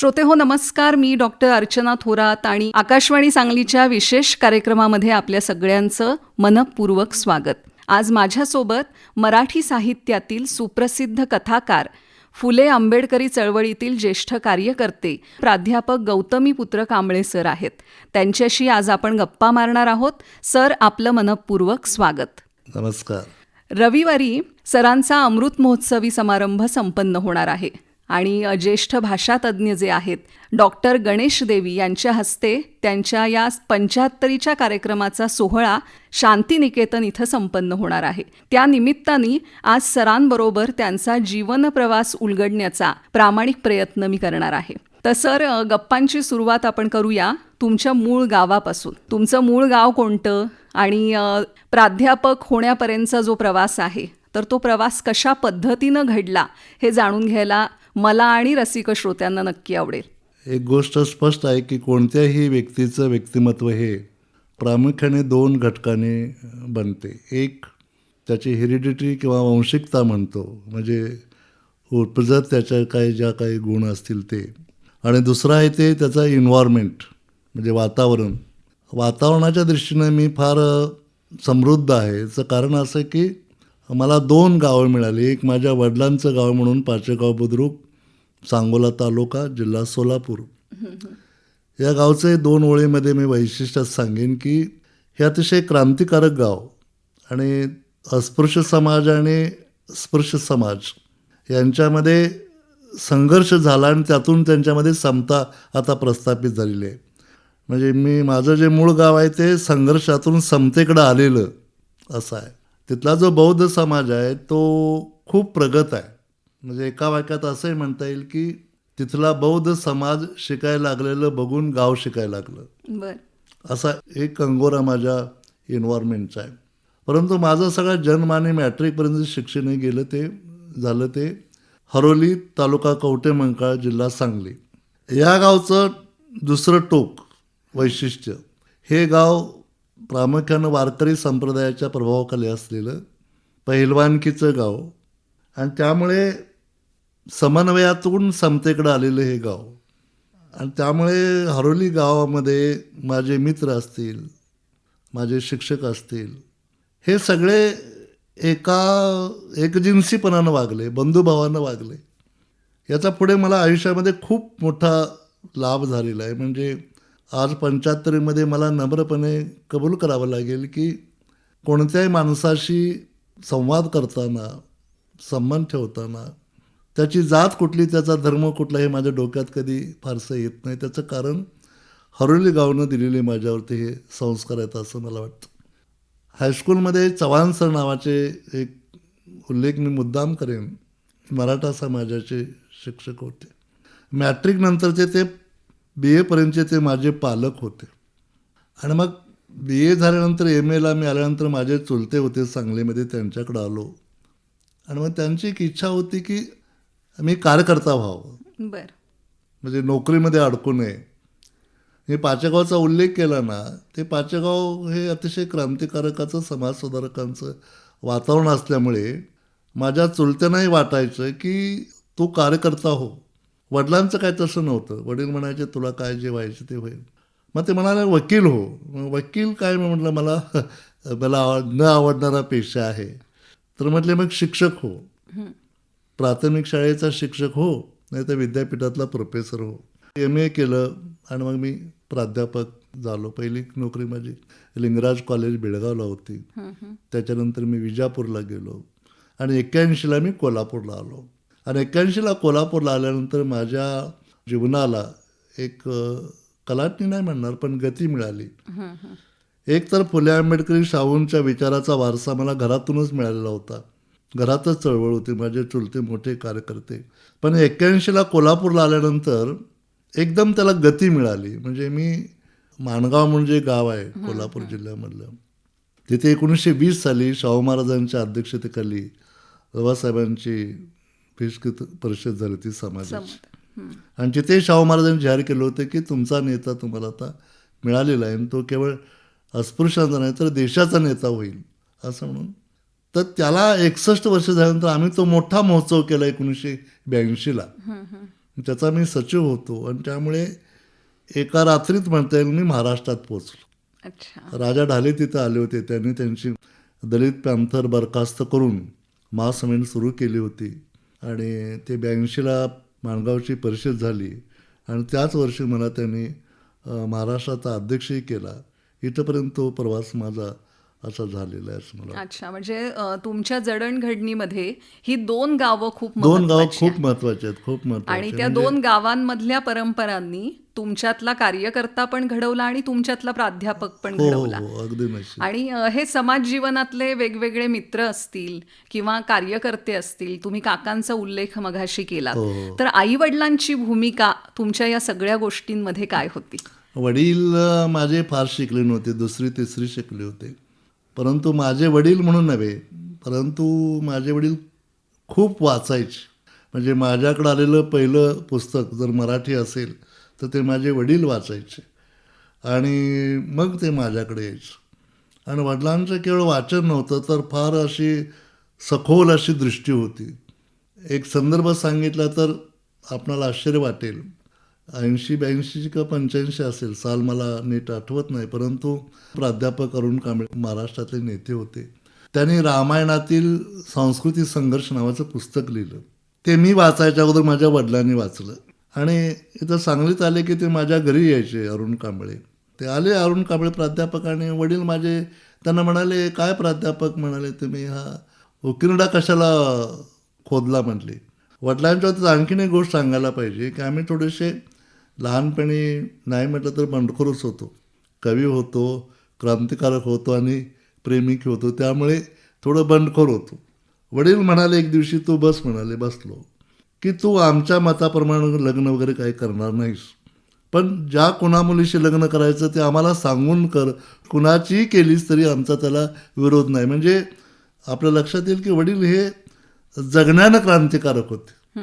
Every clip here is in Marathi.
श्रोते हो नमस्कार. मी डॉक्टर अर्चना थोरात आणि आकाशवाणी सांगलीच्या विशेष कार्यक्रमामध्ये आपल्या सगळ्यांचं मनपूर्वक स्वागत. आज माझ्यासोबत मराठी साहित्यातील सुप्रसिद्ध कथाकार फुले आंबेडकरी चळवळीतील ज्येष्ठ कार्यकर्ते प्राध्यापक गौतमीपुत्र कांबळे सर आहेत. त्यांच्याशी आज आपण गप्पा मारणार आहोत. सर आपलं मनपूर्वक स्वागत. नमस्कार. रविवारी सरांचा अमृत महोत्सवी समारंभ संपन्न होणार आहे. आणि ज्येष्ठ भाषातज्ज्ञ जे आहेत डॉक्टर गणेश देवी यांच्या हस्ते त्यांच्या या पंच्याहत्तरीच्या कार्यक्रमाचा सोहळा शांतिनिकेतन इथं संपन्न होणार आहे. त्या निमित्ताने आज सरांबरोबर त्यांचा जीवनप्रवास उलगडण्याचा प्रामाणिक प्रयत्न मी करणार आहे. तर सर गप्पांची सुरुवात आपण करूया तुमच्या मूळ गावापासून. तुमचं मूळ गाव कोणतं? आणि प्राध्यापक होण्यापर्यंतचा जो प्रवास आहे तर तो प्रवास कशा पद्धतीनं घडला हे जाणून घ्यायला मला आणि रसिक श्रोत्यांना नक्की आवडेल. एक गोष्ट स्पष्ट आहे की कोणत्याही व्यक्तीचं व्यक्तिमत्व हे प्रामुख्याने दोन घटकाने बनते. एक त्याची हेरिडिटी किंवा वंशिकता म्हणतो म्हणजे उपजत त्याच्या काही ज्या काही गुण असतील ते. आणि दुसरं आहे ते त्याचा इन्व्हायरमेंट म्हणजे वातावरण. वातावरणाच्या दृष्टीने मी फार समृद्ध आहे. याचं कारण असं की मला दोन गावं मिळाली. एक माझ्या वडिलांचं गाव म्हणून पाचेगाव बुद्रुक सांगोला तालुका जिल्हा सोलापूर. या गावचे दोन ओळीमध्ये मी वैशिष्ट्य सांगेन की हे अतिशय क्रांतिकारक गाव आणि अस्पृश्य समाज आणि स्पृश्य समाज यांच्यामध्ये संघर्ष झाला आणि त्यातून त्यांच्यामध्ये समता आता प्रस्थापित झालेली आहे. म्हणजे मी माझं जे मूळ गाव आहे ते संघर्षातून समतेकडं आलेलं असं आहे. तिथला जो बौद्ध समाज आहे तो खूप प्रगत आहे. म्हणजे एका वाक्यात असंही म्हणता येईल की तिथला बौद्ध समाज शिकायला लागलेलं बघून गाव शिकायला लागलं. बर. असा एक कंगोरा माझ्या इन्व्हायरमेंटचा आहे. परंतु माझं सगळं जन्म आणि मॅट्रिकपर्यंत शिक्षणही गेलं ते झालं ते हरोली तालुका कवटे मंकाळ जिल्हा सांगली. या गावचं दुसरं टोक वैशिष्ट्य हे गाव प्रामुख्यानं वारकरी संप्रदायाच्या प्रभावाखाली असलेलं पहिलवानकीचं गाव. आणि त्यामुळे समन्वयातून समतेकडं आलेलं हे गाव. आणि त्यामुळे हरोली गावामध्ये माझे मित्र असतील माझे शिक्षक असतील हे सगळे एका एकजिन्सीपणानं वागले बंधुभावानं वागले. याचा पुढे मला आयुष्यामध्ये खूप मोठा लाभ झालेला आहे. म्हणजे आज पंच्याहत्तरीमध्ये मला नम्रपणे कबूल करावं लागेल की कोणत्याही माणसाशी संवाद करताना संबंध ठेवताना त्याची जात कुठली त्याचा धर्म कुठला हे माझ्या डोक्यात कधी फारसं येत नाही. त्याचं कारण हरोली गावनं दिलेले माझ्यावरती हे संस्कार आहेत असं मला वाटतं. हायस्कूलमध्ये चव्हाण सर नावाचे एक उल्लेख मी मुद्दाम करेन मराठा समाजाचे शिक्षक होते. मॅट्रिकनंतरचे ते बी एपर्यंतचे ते माझे पालक होते. आणि मग बी ए झाल्यानंतर एम एला मी आल्यानंतर माझे चुलते होते सांगलीमध्ये त्यांच्याकडं आलो. आणि मग त्यांची एक इच्छा होती की मी कार्यकर्ता व्हावं. बर. म्हणजे नोकरीमध्ये अडकू नये. मी पाचेगावचा उल्लेख केला ना ते पाचेगाव हे अतिशय क्रांतिकारकाचं समाजसुधारकांचं वातावरण असल्यामुळे माझ्या चुलत्यांनाही वाटायचं की तू कार्यकर्ता हो. वडिलांचं काय तसं नव्हतं. वडील म्हणायचे तुला काय जे व्हायचं ते होईल. मग ते म्हणाले वकील हो. वकील काय म्हटलं मला मला आव- न आवडणारा पेशा आहे. तर म्हटले मग शिक्षक हो. प्राथमिक शाळेचा शिक्षक हो नाही तर विद्यापीठातला प्रोफेसर हो. एम ए केलं आणि मग मी प्राध्यापक झालो. पहिली नोकरी माझी लिंगराज कॉलेज बेळगावला होती. त्याच्यानंतर मी विजापूरला गेलो. आणि एक्क्याऐंशीला मी कोल्हापूरला आलो. आणि एक्क्याऐंशीला कोल्हापूरला आल्यानंतर माझ्या जीवनाला एक कलाटणी नाही म्हणणार पण गती मिळाली. एक तर फुले आंबेडकरी शाहूंच्या विचाराचा वारसा मला घरातूनच मिळालेला होता. घरातच चळवळ होती माझे चुलते मोठे कार्यकर्ते. पण एक्क्याऐंशीला कोल्हापूरला आल्यानंतर एकदम त्याला गती मिळाली. म्हणजे मी माणगाव म्हणजे गाव आहे कोल्हापूर जिल्ह्यामधलं तिथे एकोणीसशे वीस साली शाहू महाराजांच्या अध्यक्षतेखाली बाबासाहेबांची फिस्क परिषद झाली ती समाजाची आणि तिथे शाहू महाराजांनी जाहीर केलं होतं की तुमचा नेता तुम्हाला आता मिळालेला आहे आणि तो केवळ अस्पृश्यांचा नाही तर देशाचा नेता होईल असं म्हणून तर त्याला एकसष्ट वर्ष झाल्यानंतर आम्ही तो मोठा महोत्सव केला एकोणीसशे ब्याऐंशीला त्याचा मी सचिव होतो आणि त्यामुळे एका रात्रीत म्हणता येईल मी महाराष्ट्रात पोचलो अच्छा. राजा ढाले तिथं आले होते त्यांनी त्यांची दलित पॅन्थर बरखास्त करून महासमेन सुरू केली होती आणि ते ब्याऐंशीला माणगावची परिषद झाली आणि त्याच वर्षी मला त्यांनी महाराष्ट्राचा अध्यक्षही केला. इथंपर्यंत तो प्रवास माझा असा झालेला आहे असं मला अच्छा म्हणजे तुमच्या जडणघडणीमध्ये ही दोन गावं खूप दोन गावं खूप महत्त्वाचे आहेत खूप आणि महत्त्वाचे त्या दोन गावांमधल्या परंपरांनी तुमच्यातला कार्यकर्ता पण घडवला आणि तुमच्यातला प्राध्यापक पण हो हो घडवला. हो अगदी आणि हे समाज जीवनातले वेगवेगळे मित्र असतील किंवा कार्यकर्ते असतील तुम्ही काकांचा उल्लेख मघाशी केला. तर आई वडिलांची भूमिका तुमच्या या सगळ्या गोष्टींमध्ये काय होती? वडील माझे फार शिकले नव्हते दुसरी तिसरी शिकले होते. परंतु माझे वडील म्हणून नव्हे परंतु माझे वडील खूप वाचायचे. म्हणजे माझ्याकडं आलेलं पहिलं पुस्तक जर मराठी असेल तर ते माझे वडील वाचायचे. आणि मग ते माझ्याकडे यायचं. आणि वडिलांचं केवळ वाचन नव्हतं तर फार अशी सखोल अशी दृष्टी होती. एक संदर्भ सांगितला तर आपणाला आश्चर्य वाटेल. ऐंशी ब्याऐंशी का पंच्याऐंशी असेल. साल मला नीट आठवत नाही परंतु प्राध्यापक अरुण कांबळे महाराष्ट्रातले नेते होते. त्यांनी रामायणातील सांस्कृतिक संघर्ष नावाचं पुस्तक लिहिलं. ते मी वाचायच्या अगोदर माझ्या वडिलांनी वाचलं. आणि इथं सांगलीत आले की ते माझ्या घरी यायचे अरुण कांबळे. ते आले अरुण कांबळे प्राध्यापक आणि वडील माझे त्यांना म्हणाले काय प्राध्यापक? म्हणाले तुम्ही हा उकिरडा कशाला खोदला? म्हटले. वडिलांच्या आणखीन एक गोष्ट सांगायला पाहिजे की आम्ही थोडेसे लहानपणी नाही म्हटलं तर बंडखोरच होतो. कवी होतो क्रांतिकारक होतो आणि प्रेमिक होतो. त्यामुळे थोडं बंडखोर होतो. वडील म्हणाले एक दिवशी तू बस म्हणाले बसलो. की तू आमच्या मताप्रमाणे लग्न वगैरे काही करणार नाहीस. पण ज्या कुणा मुलीशी लग्न करायचं ते आम्हाला सांगून कर. कुणाचीही केलीस तरी आमचा त्याला विरोध नाही. म्हणजे आपल्या लक्षात येईल की वडील हे जगण्यानं क्रांतिकारक होते.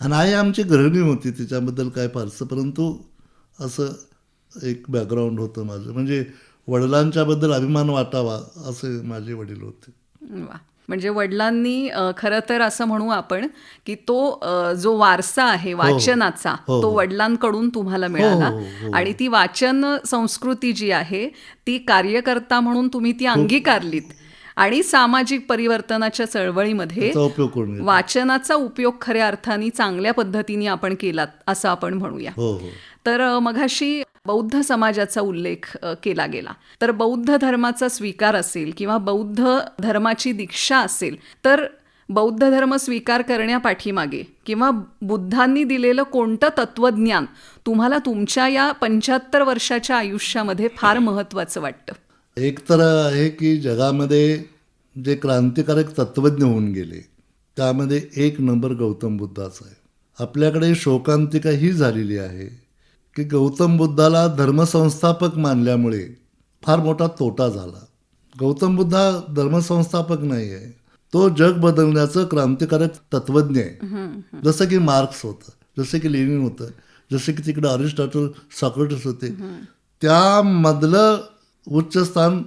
आणि आई आमची गृहिणी होती तिच्याबद्दल काय फारसं परंतु असं एक बॅकग्राऊंड होतं माझं. म्हणजे वडिलांच्याबद्दल अभिमान वाटावा असे माझे वडील होते. वा. म्हणजे वडिलांनी खरं तर असं म्हणू आपण की तो जो वारसा आहे वाचनाचा हो, तो हो. वडिलांकडून तुम्हाला मिळाला. हो, हो. आणि ती वाचन संस्कृती जी आहे ती कार्यकर्ता म्हणून तुम्ही ती अंगीकारलीत. आणि सामाजिक परिवर्तनाच्या चळवळीमध्ये. वाचनाचा उपयोग खऱ्या अर्थाने चांगल्या पद्धतीने आपण केलात असं आपण म्हणूया. हो हो. तर मघाशी बौद्ध समाजाचा उल्लेख केला गेला. तर बौद्ध धर्माचा स्वीकार असेल किंवा बौद्ध धर्माची दीक्षा असेल तर बौद्ध धर्म स्वीकार करण्यापाठीमागे किंवा बुद्धांनी दिलेलं कोणतं तत्वज्ञान तुम्हाला तुमच्या या पंच्याहत्तर वर्षाच्या आयुष्यामध्ये फार महत्त्वाचं वाटतं? एक तर आहे की जगामध्ये जे क्रांतिकारक तत्वज्ञ होऊन गेले त्यामध्ये एक नंबर गौतम बुद्धाचा आहे. आपल्याकडे शोकांतिका ही झालेली आहे की गौतम बुद्धाला धर्मसंस्थापक मानल्यामुळे फार मोठा तोटा झाला. गौतम बुद्ध धर्मसंस्थापक नाही आहे तो जग बदलण्याचं क्रांतिकारक तत्वज्ञ आहे. जसं की मार्क्स होतं जसं की लेनिन होतं जसं की तिकडे अरिस्टॉटल सॉक्रेटिस होते. त्यामधलं उच्च स्थान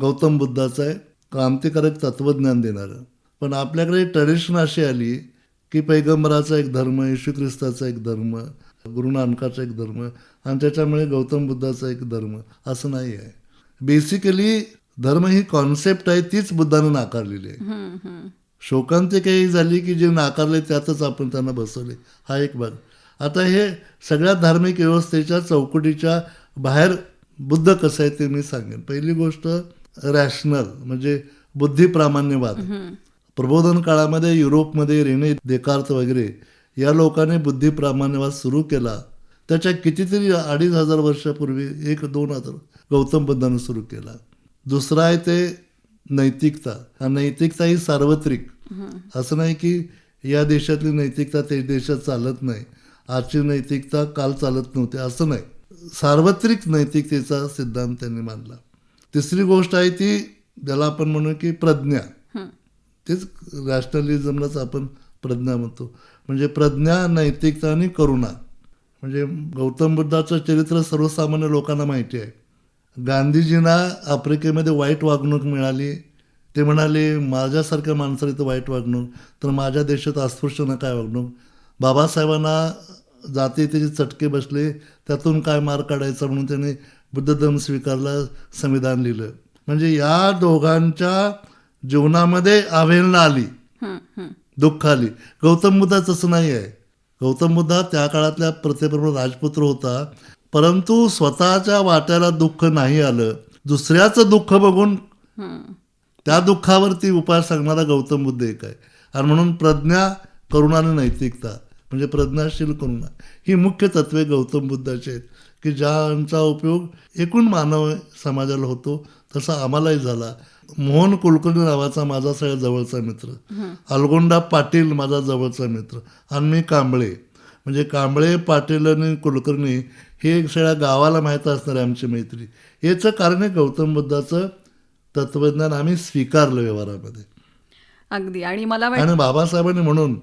गौतम बुद्धाचं आहे क्रांतिकारक तत्वज्ञान देणारं. पण आपल्याकडे ट्रेडिशन अशी आली की पैगंबराचा एक धर्म येशू ख्रिस्ताचा एक धर्म गुरु नानकाचा एक धर्म आणि त्याच्यामुळे गौतम बुद्धाचा एक धर्म असं नाही आहे. बेसिकली धर्म ही कॉन्सेप्ट आहे तीच बुद्धानं नाकारलेली आहे. शोकांतिका ही झाली की जे नाकारले त्यातच आपण त्यांना बसवले. हा एक भाग. आता हे सगळ्या धार्मिक व्यवस्थेच्या चौकटीच्या बाहेर बुद्ध कसं आहे ते मी सांगेन. पहिली गोष्ट रॅशनल म्हणजे बुद्धिप्रामाण्यवाद. प्रबोधन काळामध्ये युरोपमध्ये रेने देकार्त वगैरे या लोकांनी बुद्धिप्रामाण्यवाद सुरू केला. त्याच्या कितीतरी अडीच हजार वर्षापूर्वी एक दोन हजार गौतम बुद्धानं सुरू केला. दुसरा आहे ते नैतिकता. हा नैतिकता ही सार्वत्रिक. असं नाही की या देशातली नैतिकता त्या देशात चालत नाही. आजची नैतिकता काल चालत नव्हती असं नाही. सार्वत्रिक नैतिकतेचा सिद्धांत त्यांनी मांडला. तिसरी गोष्ट आहे ती ज्याला आपण म्हणू की प्रज्ञा. तेच रॅशनलिझमलाच आपण प्रज्ञा म्हणतो. म्हणजे प्रज्ञा नैतिकता आणि करुणा. म्हणजे गौतम बुद्धाचं चरित्र सर्वसामान्य लोकांना माहिती आहे. गांधीजींना आफ्रिकेमध्ये वाईट वागणूक मिळाली. ते म्हणाले माझ्यासारख्या माणसाला इथं वाईट वागणूक तर माझ्या देशात अस्पृश्यांना काय वागणूक. बाबासाहेबांना जाती त्याचे चटके बसले त्यातून काय मार्ग काढायचा म्हणून त्याने बुद्धधर्म स्वीकारला संविधान लिहिलं. म्हणजे या दोघांच्या जीवनामध्ये आव्हानं आली. दुःख आली. गौतम बुद्धा तसं नाही आहे. गौतम बुद्धा त्या काळातल्या प्रत्येप्रमाणे राजपुत्र होता. परंतु स्वतःच्या वाट्याला दुःख नाही आलं. दुसऱ्याचं दुःख बघून. त्या दुःखावरती उपाय सांगणारा गौतम बुद्ध एक आहे. आणि म्हणून प्रज्ञा करुणा आणि नैतिकता. म्हणजे प्रज्ञाशील करुणा ही मुख्य तत्वे गौतम बुद्धाची आहेत की ज्यांचा उपयोग एकूण मानव समाजाला होतो तसा आम्हालाही झाला. मोहन कुलकर्णी नावाचा माझा सगळ्यात जवळचा मित्र. अलगोंडा पाटील माझा जवळचा मित्र. आणि मी कांबळे. म्हणजे कांबळे पाटील आणि कुलकर्णी हे सगळ्या गावाला माहीत असणारे आमची मैत्री. याचं कारण आहे गौतम बुद्धाचं तत्वज्ञान आम्ही स्वीकारलं व्यवहारामध्ये. अगदी. आणि मला आणि बाबासाहेबांनी म्हणून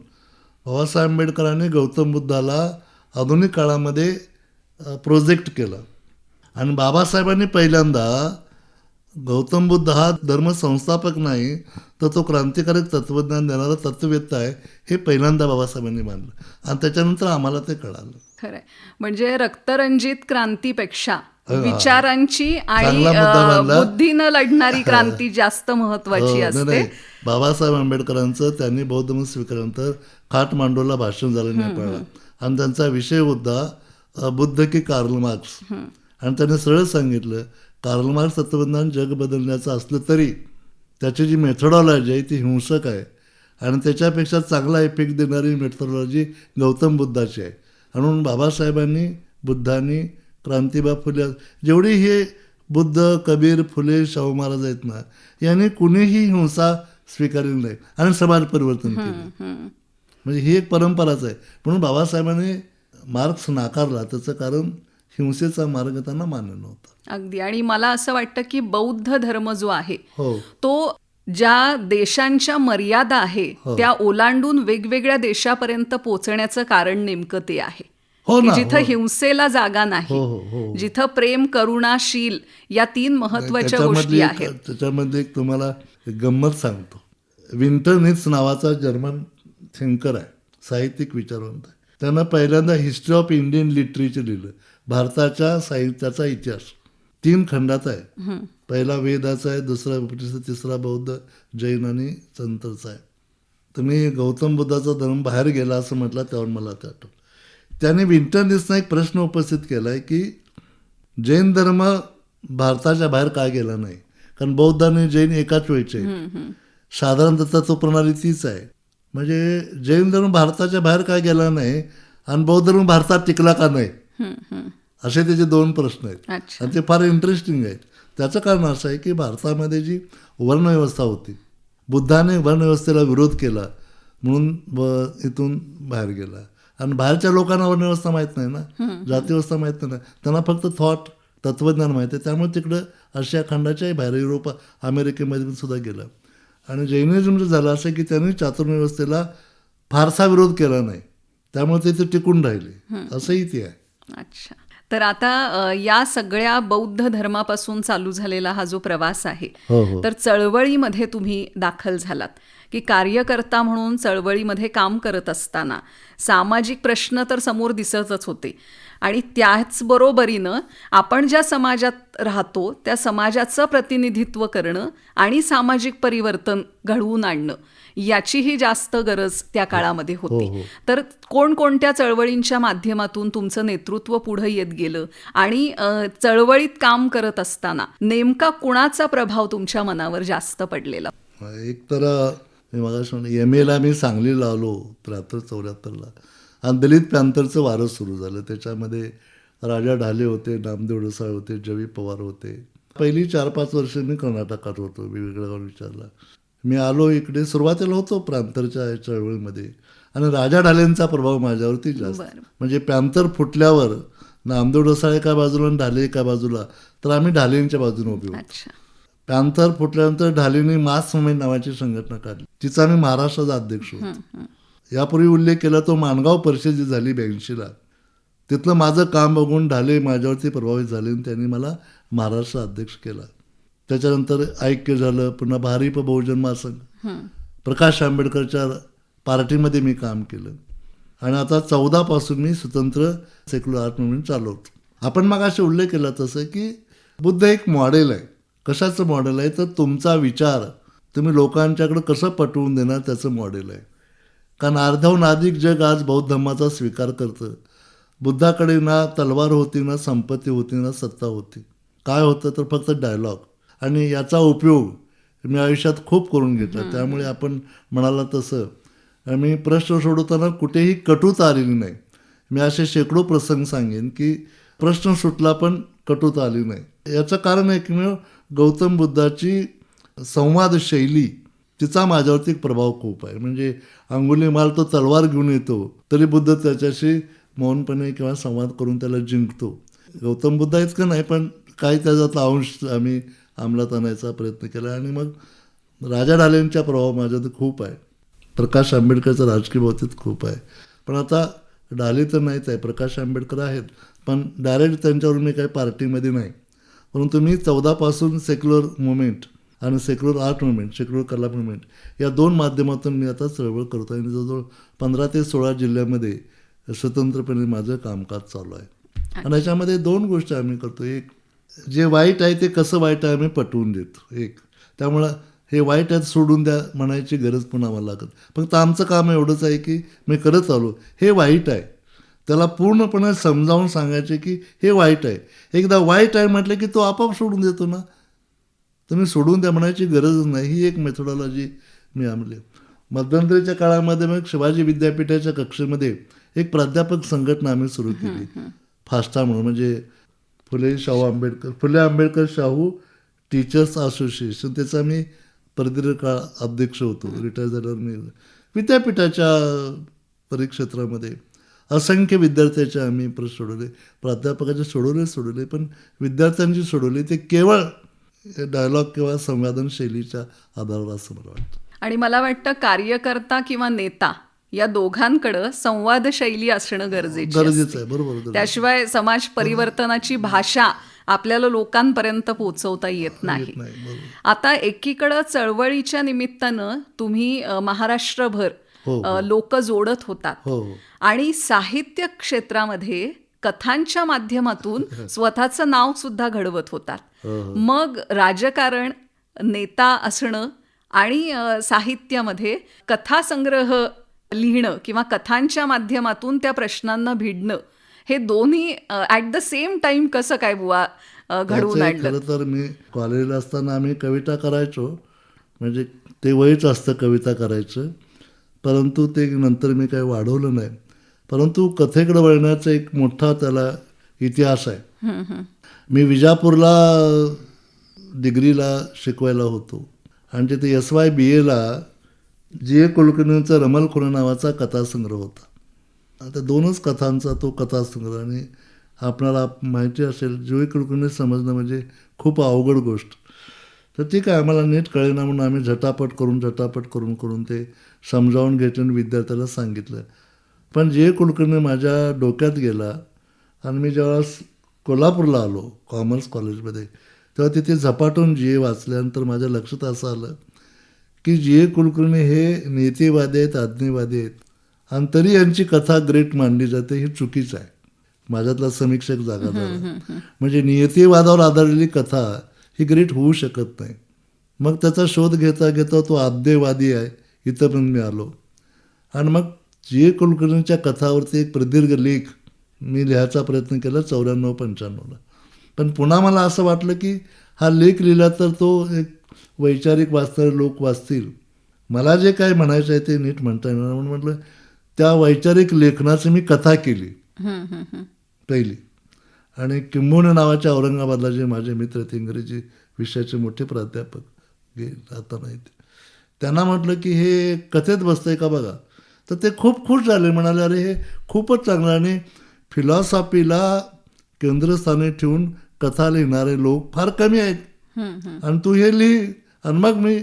बाबासाहेब आंबेडकरांनी गौतम बुद्धाला आधुनिक काळामध्ये प्रोजेक्ट केलं. आणि बाबासाहेबांनी पहिल्यांदा गौतम बुद्ध हा धर्म संस्थापक नाही तर तो क्रांतिकारक तत्वज्ञान देणारा तत्ववेत्ता आहे हे पहिल्यांदा बाबासाहेबांनी मानलं. आणि त्याच्यानंतर आम्हाला ते कळालं. खरं म्हणजे रक्तरंजित क्रांतीपेक्षा विचारांची आणि. बुद्धीनं लढणारी क्रांती जास्त हो, महत्वाची नाही, असते. बाबासाहेब आंबेडकरांचं त्यांनी बौद्ध मत स्वीकारल्यानंतर काठमांडूला भाषण झालं नेपाळला. आणि त्यांचा विषय होता बुद्ध की कार्ल मार्क्स. आणि त्यांनी सरळ सांगितलं कार्ल मार्क्स तत्वज्ञान जग बदलण्याचं असलं तरी त्याची जी मेथडॉलॉजी आहे ती हिंसक आहे. आणि त्याच्यापेक्षा चांगला इफेक्ट देणारी मेथडॉलॉजी गौतम बुद्धाची आहे. म्हणून बाबासाहेबांनी बुद्धांनी क्रांतीबा फुले जेवढी हे बुद्ध कबीर फुले शाहू महाराज आहेत ना यांनी कुणीही हिंसा स्वीकारली नाही आणि समाज परिवर्तन केलं. म्हणजे ही एक परंपराच आहे. म्हणून बाबासाहेबांनी मार्क्स नाकारला. त्याचं कारण हिंसेचा मार्ग त्यांना मान्य नव्हता. अगदी. आणि मला असं वाटतं की बौद्ध धर्म जो आहे हो. तो ज्या देशांच्या मर्यादा आहे हो. त्या ओलांडून वेगवेगळ्या देशापर्यंत पोहोचण्याचं कारण नेमकं ते आहे. हो की जिथं हो. हिंसेला जागा नाही हो हो जिथं प्रेम करुणाशील या तीन महत्त्वाच्या गोष्टी आहेत. त्याच्यामध्ये एक तुम्हाला गंमत सांगतो. विंटर निट्स नावाचा जर्मन थिंकर आहे साहित्यिक विचारवंत आहे. त्यानं पहिल्यांदा हिस्ट्री ऑफ इंडियन लिटरेचर लिहिलं भारताच्या साहित्याचा इतिहास. तीन खंडात आहे. पहिला वेदाचा आहे दुसरा तिसरा बौद्ध जैन आणि संतचा आहे. तुम्ही गौतम बुद्धाचा धर्म बाहेर गेला असं म्हटलं त्यावर मला ते आठवलं त्याने विंटर निट्सनं एक प्रश्न उपस्थित केला आहे की जैन धर्म भारताच्या बाहेर का गेला नाही? कारण बौद्ध आणि जैन एकाच वेळचे साधारणतः तत्वप्रणाली तीच आहे. म्हणजे जैन धर्म भारताच्या बाहेर का गेला नाही आणि बौद्ध धर्म भारतात टिकला का नाही. असे त्याचे दोन प्रश्न आहेत. आणि ते फार इंटरेस्टिंग आहेत. त्याचं कारण असं आहे की भारतामध्ये जी वर्णव्यवस्था होती बुद्धाने वर्णव्यवस्थेला विरोध केला म्हणून इथून बाहेर गेला. आणि बाहेरच्या लोकांना वर्णव्यवस्था माहीत नाही ना. जातीव्यवस्था माहीत नाही. त्यांना फक्त थॉट तत्वज्ञान माहीत आहे. त्यामुळे तिकडं आशिया खंडाच्याही बाहेर युरोप अमेरिकेमध्ये पण सुद्धा गेलं. आणि जैनिझमचं झालं असं की त्यांनी चातुर्य व्यवस्थेला फारसा विरोध केला नाही. त्यामुळे ते ते टिकून राहिले. असंही ते आहे. अच्छा. तर आता या सगळ्या बौद्ध धर्मापासून चालू झालेला हा जो प्रवास आहे हो हो. तर चळवळीमध्ये तुम्ही दाखल झालात. की कार्यकर्ता म्हणून चळवळीमध्ये काम करत असताना सामाजिक प्रश्न तर समोर दिसतच होते आणि त्याचबरोबरीनं आपण ज्या समाजात राहतो त्या समाजाचं प्रतिनिधित्व करणं आणि सामाजिक परिवर्तन घडवून आणणं याचीही जास्त गरज त्या काळामध्ये हो, होती. हो. तर कोणकोणत्या चळवळींच्या माध्यमातून तुमचं नेतृत्व पुढे येत गेलं आणि चळवळीत काम करत असताना नेमका कुणाचा प्रभाव तुमच्या मनावर जास्त पडलेला? एक तर मी एम एला मी सांगली लावलो त्र्याहत्तर चौऱ्याहत्तरला. आणि दलित पॅंथरचं वारं सुरू झालं. त्याच्यामध्ये राजा ढाले होते नामदेव डसाळ होते जवी पवार होते. पहिली चार पाच वर्ष मी कर्नाटकात होतो वेगवेगळ्या गाव विचारला. मी आलो इकडे सुरुवातीला होतो प्रांतरच्या चळवळीमध्ये आणि राजा ढालेंचा प्रभाव माझ्यावरती जास्त. म्हणजे पॅंथर फुटल्यावर नामदेव डसाळ एका बाजूला आणि ढाले एका बाजूला तर आम्ही ढालेंच्या बाजूने उभे होतो. पॅन्थर फुटल्यानंतर ढालीने मास मुवमेंट नावाची संघटना काढली. तिचा मी महाराष्ट्राचा अध्यक्ष होतो. यापूर्वी उल्लेख केला तो माणगाव परिषद जी झाली ब्याऐंशीला तिथलं माझं काम बघून ढाले माझ्यावरती प्रभावित झाले आणि त्यांनी मला महाराष्ट्र अध्यक्ष केला. त्याच्यानंतर ऐक्य झालं पुन्हा भारिप बहुजन महासंघ. प्रकाश आंबेडकरच्या पार्टीमध्ये मी काम केलं. आणि आता चौदापासून मी स्वतंत्र सेक्युलर आर्ट मुवमेंट चालवतो आपण मग असे उल्लेख केला तसं की बुद्ध एक मॉडेल आहे. कशाचं मॉडेल आहे? तर तुमचा विचार तुम्ही लोकांच्याकडे कसं पटवून देणार त्याचं मॉडेल आहे. कारण अर्ध्याहून अधिक जग आज बौद्ध धर्माचा स्वीकार करतं. बुद्धाकडे ना तलवार होती ना संपत्ती होती ना सत्ता होती. काय होतं तर फक्त डायलॉग आणि याचा उपयोग मी आयुष्यात खूप करून घेतला. त्यामुळे आपण म्हणाला तसं. मी प्रश्न सोडवताना कुठेही कटुता आलेली नाही. मी असे शेकडो प्रसंग सांगेन की प्रश्न सुटला पण कटुता आली नाही. याचं कारण एकमेव गौतम बुद्धाची संवाद शैली तिचा माझ्यावरती एक प्रभाव खूप आहे. म्हणजे अंगुली माल तो तलवार घेऊन येतो तरी बुद्ध त्याच्याशी मौनपणे किंवा संवाद करून त्याला जिंकतो. गौतम बुद्ध इतकं नाही पण काही त्याच्यातला अंश आम्ही अंमलात आणायचा प्रयत्न केला आणि मग राजा ढालेंचा प्रभाव माझ्यावर खूप आहे. प्रकाश आंबेडकरचा राजकीय बाबतीत खूप आहे. पण आता डाले तर नाहीच आहे प्रकाश आंबेडकर आहेत पण डायरेक्ट त्यांच्यावर मी काही पार्टीमध्ये नाही. परंतु मी चौदापासून सेक्युलर मुवमेंट आणि सेक्युलर आर्ट मुवमेंट सेक्युलर कला मुवमेंट या दोन माध्यमातून मी आता चळवळ करतो आणि जवळजवळ पंधरा ते सोळा जिल्ह्यामध्ये स्वतंत्रपणे माझं कामकाज चालू आहे. आणि याच्यामध्ये दोन गोष्टी आम्ही करतो. एक जे वाईट आहे ते कसं वाईट आहे आम्ही पटवून देतो. एक त्यामुळं हे वाईट आहे सोडून द्या म्हणायची गरज पण आम्हाला लागत फक्त आमचं काम एवढंच आहे की मी करत आलो हे वाईट आहे. त्याला पूर्णपणे समजावून सांगायचे की हे वाईट आहे. एकदा वाईट आहे म्हटलं की तो आपोआप सोडून देतो ना. तुम्ही सोडून द्या म्हणायची गरजच नाही. ही एक मेथोडॉलॉजी मी आणली मध्यंतरीच्या काळामध्ये मग शिवाजी विद्यापीठाच्या कक्षेमध्ये एक प्राध्यापक संघटना आम्ही सुरू केली. फास्टा म्हणून म्हणजे फुले शाहू आंबेडकर. फुले आंबेडकर शाहू टीचर्स असोसिएशन त्याचा मी प्रदीर्घ काळ अध्यक्ष होतो रिटायर झाल्यावर मी. विद्यापीठाच्या परिक्षेत्रामध्ये असंख्य विद्यार्थ्याचे आम्ही प्रश्न सोडवले. प्राध्यापकाचे सोडवले सोडवले पण विद्यार्थ्यांची सोडवले ते केवळ डायलॉग किंवा संवादन शैलीच्या आधारावर असं मला वाटतं. आणि मला वाटतं कार्यकर्ता किंवा नेता या दोघांकडं संवाद शैली असणं गरजेचं गरजेचं आहे बरोबर. त्याशिवाय समाज परिवर्तनाची भाषा आपल्याला लोकांपर्यंत पोहोचवता येत नाही. आता एकीकडं चळवळीच्या निमित्तानं तुम्ही महाराष्ट्रभर हो, लोक जोडत होतात. हो हो. आणि साहित्य क्षेत्रामध्ये कथांच्या माध्यमातून स्वतःचं नाव सुद्धा घडवत होतात. मग राजकारण नेता असणं आणि साहित्यामध्ये कथासंग्रह लिहिणं किंवा कथांच्या माध्यमातून त्या प्रश्नांना भिडणं हे दोन्ही ॲट द सेम टाइम कसं काय बुवा घडवून आणलं? खरं तर मी कॉलेजला असताना आम्ही कविता करायचो. म्हणजे ते वयच असतं कविता करायचं. परंतु ते नंतर मी काही वाढवलं नाही. परंतु कथेकडे वळण्याचा एक मोठा त्याला इतिहास आहे. मी विजापूरला डिग्रीला शिकवायला होतो. आणि तिथे एस वाय बी एला जी ए कुलकर्णींचा रमलखोर नावाचा कथासंग्रह होता. आता दोनच कथांचा तो कथासंग्रह आणि आपणाला माहिती असेल जी ए कुलकर्णी समजणं म्हणजे खूप अवघड गोष्ट. तर ठीक आहे आम्हाला नीट कळेना म्हणून आम्ही झटापट करून झटापट करून करून ते समजावून घेतलं आणि विद्यार्थ्याला सांगितलं. पण जे कुलकर्णी माझ्या डोक्यात गेला आणि मी जेव्हा कोल्हापूरला आलो कॉमर्स कॉलेजमध्ये तेव्हा तिथे झपाटून जी ए वाचल्यानंतर माझ्या लक्षात असं आलं की जी ए कुलकर्णी हे नीतिवादी आहेत आज्ञेवादी आहेत आणि तरी यांची कथा ग्रेट मांडली जाते हे चुकीचं आहे. माझ्यातला समीक्षक जागा म्हणजे नियतीवादावर आधारलेली कथा ही ग्रेट होऊ शकत नाही. मग त्याचा शोध घेता घेता तो आद्यवादी आहे इथंपर्यंत मी आलो. आणि मग जी ए कुलकर्णीच्या कथावरती एक प्रदीर्घ लेख मी लिहायचा प्रयत्न केला चौऱ्याण्णव पंच्याण्णवला. पण पुन्हा मला असं वाटलं की हा लेख लिहिला तर तो एक वैचारिक वाचणारे लोक वाचतील. मला जे काय म्हणायचं आहे ते नीट म्हणता येणार म्हणून म्हटलं त्या वैचारिक लेखनाची मी कथा केली. पहिली. आणि किंबोणे नावाच्या औरंगाबादला जे माझे मित्र आहेत इंग्रजी विषयाचे मोठे प्राध्यापक गे आता नाही ते त्यांना म्हटलं की हे कथेत बसतंय का बघा? तर ते खूप खुश झाले म्हणाले अरे हे खूपच चांगलं. आणि फिलॉसॉफीला केंद्रस्थानी ठेवून कथा लिहिणारे लोक फार कमी आहेत. आणि तू हे लिही आणि मग मी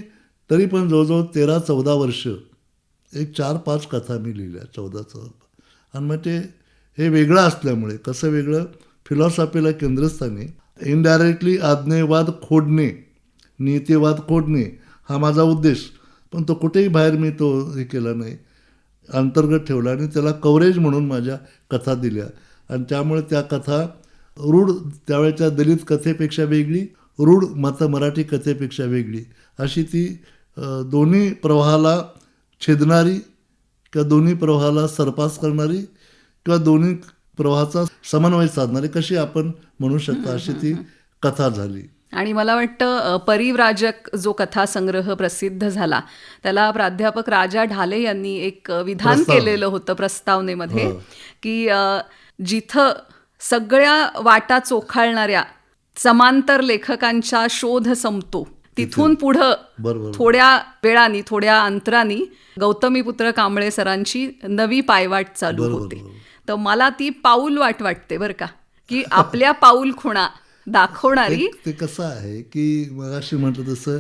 तरी पण जवळजवळ तेरा चौदा वर्ष एक चार पाच कथा मी लिहिल्या चौदा चौदा आणि मग ते हे वेगळं असल्यामुळे कसं वेगळं? फिलॉसॉफीला केंद्रस्थानी इनडायरेक्टली आज्ञेवाद खोडणे नीतिवाद खोडणे हा माझा उद्देश. पण तो कुठेही बाहेर मी तो हे केला नाही. अंतर्गत ठेवला आणि त्याला कव्हरेज म्हणून माझ्या कथा दिल्या. आणि त्यामुळे त्या कथा रूढ त्यावेळेच्या दलित कथेपेक्षा वेगळी रूढ मत मराठी कथेपेक्षा वेगळी. अशी ती दोन्ही प्रवाहाला छेदणारी किंवा दोन्ही प्रवाहाला सरपास करणारी किंवा दोन्ही प्रवाहाचा समन्वय साधणारी कशी आपण म्हणू शकता अशी ती कथा झाली. आणि मला वाटतं परिव्राजक जो कथासंग्रह प्रसिद्ध झाला त्याला प्राध्यापक राजा ढाले यांनी एक विधान. केलेलं होतं प्रस्तावनेमध्ये हो. की जिथं सगळ्या वाटा चोखाळणाऱ्या समांतर लेखकांचा शोध संपतो तिथून पुढं थोड्या वेळानी थोड्या अंतरानी गौतमीपुत्र कांबळे सरांची नवी पायवाट चालू होते. तर मला ती पाऊल वाट वाटते बरं का की आपल्या पाऊल खुणा दाखवणारी. ते- कसं आहे की मगाशी म्हटलं तसं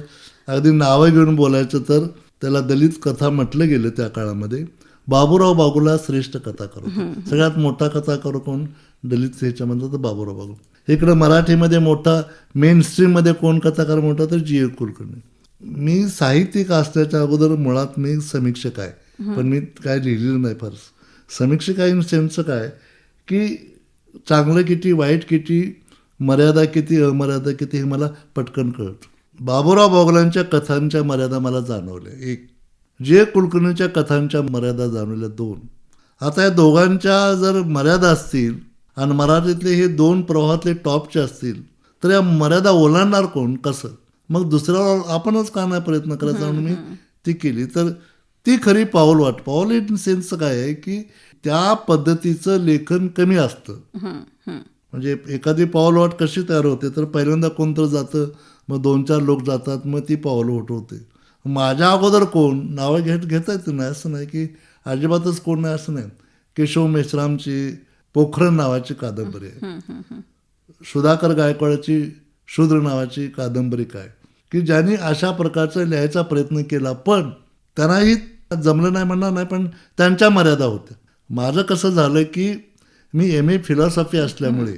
अगदी नावं घेऊन बोलायचं तर त्याला दलित कथा म्हटलं गेलं त्या काळामध्ये. बाबूराव बागुला श्रेष्ठ कथा करू सगळ्यात मोठा कथा करू कोण? दलित ह्याच्यामध्ये तर बाबूराव बागू इकडं मराठीमध्ये मोठा मेन स्ट्रीममध्ये कोण कथाकार मोठा तर जी ए कुलकर्णी. मी साहित्यिक असल्याच्या अगोदर मुळात मी समीक्षक आहे. पण मी काय लिहिलेलं नाही फार समीक्षक आहे इन सेन्सचं काय? की चांगलं किती वाईट किती मर्यादा किती अमर्यादा किती हे मला पटकन कळतं. बाबूराव बागुलांच्या कथांच्या मर्यादा मला जाणवल्या. एक जे कुलकर्णीच्या कथांच्या मर्यादा जाणवल्या दोन. आता या दोघांच्या जर मर्यादा असतील आणि मराठीतले हे दोन प्रवाहातले टॉपचे असतील तर या मर्यादा ओलांडणार कोण? कसं? मग दुसऱ्यावर आपणच का नाही प्रयत्न करायचा म्हणून मी ती केली. तर ती खरी पाऊल वाट. पाऊल इन सेन्स काय आहे की त्या पद्धतीचं लेखन कमी असतं. म्हणजे एखादी पाऊलवाट कशी तयार होते? तर पहिल्यांदा कोणतं जातं? मग दोन चार लोक जातात मग ती पाऊलवाट होते. माझ्या अगोदर कोण? नावं घेत घेता येतं नाही असं नाही की अजिबातच कोण नाही असं नाही. केशव मेश्रामची पोखरण नावाची कादंबरी आहे. सुधाकर गायकवाडची शूद्र नावाची कादंबरी काय? की ज्यांनी अशा प्रकारचा लिहायचा प्रयत्न केला पण त्यांनाही जमलं नाही म्हणणार नाही पण त्यांच्या मर्यादा होत्या. माझं कसं झालं की मी एम ए फिलॉसॉफी असल्यामुळे.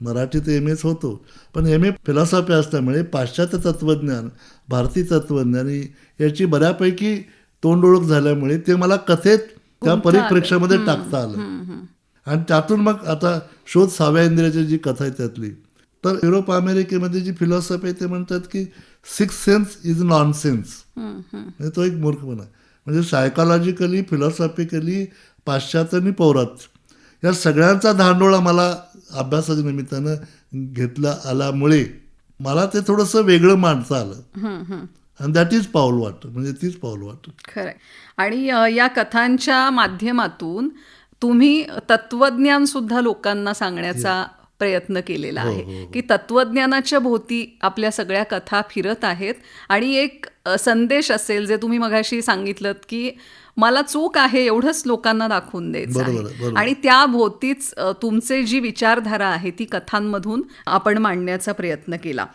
मराठीत एम एच होतो पण एम ए फिलॉसॉफी असल्यामुळे पाश्चात्य तत्त्वज्ञान भारतीय तत्त्वज्ञान याची बऱ्यापैकी तोंड ओळख झाल्यामुळे ते मला कथेत त्या परिप्रेक्षामध्ये टाकता आलं. आणि त्यातून मग आता शोध सहाव्या इंद्रियाची जी कथा आहे त्यातली तर युरोप अमेरिकेमध्ये जी फिलॉसॉफी आहे ते म्हणतात की six sense is nonsense. म्हणजे तो एक मूर्खपणा. म्हणजे सायकॉलॉजिकली फिलॉसॉफिकली पाश्चात्य आणि पौरात्य या सगळ्यांचा धांडोळा मला अभ्यासाच्या निमित्तानं घेतला आल्यामुळे मला ते थोडंसं वेगळं मांडता आलं. आणि दॅट इज पाऊल वाट म्हणजे तीच पाऊल वाट खरंय. आणि या कथांच्या माध्यमातून तुम्ही तत्वज्ञान सुद्धा लोकांना सांगण्याचा प्रयत्न केलेला हो, आहे हो, हो. की तत्वज्ञानाच्या भोवती आपल्या सगळ्या कथा फिरत आहेत. आणि एक संदेश असेल जे तुम्ही मगाशी सांगितलं की मला चूक आहे एवढंच लोकांना दाखवून द्यायचं आहे. आणि त्या भोवतीच तुमचे जी विचारधारा आहे ती कथांमधून आपण मांडण्याचा प्रयत्न केला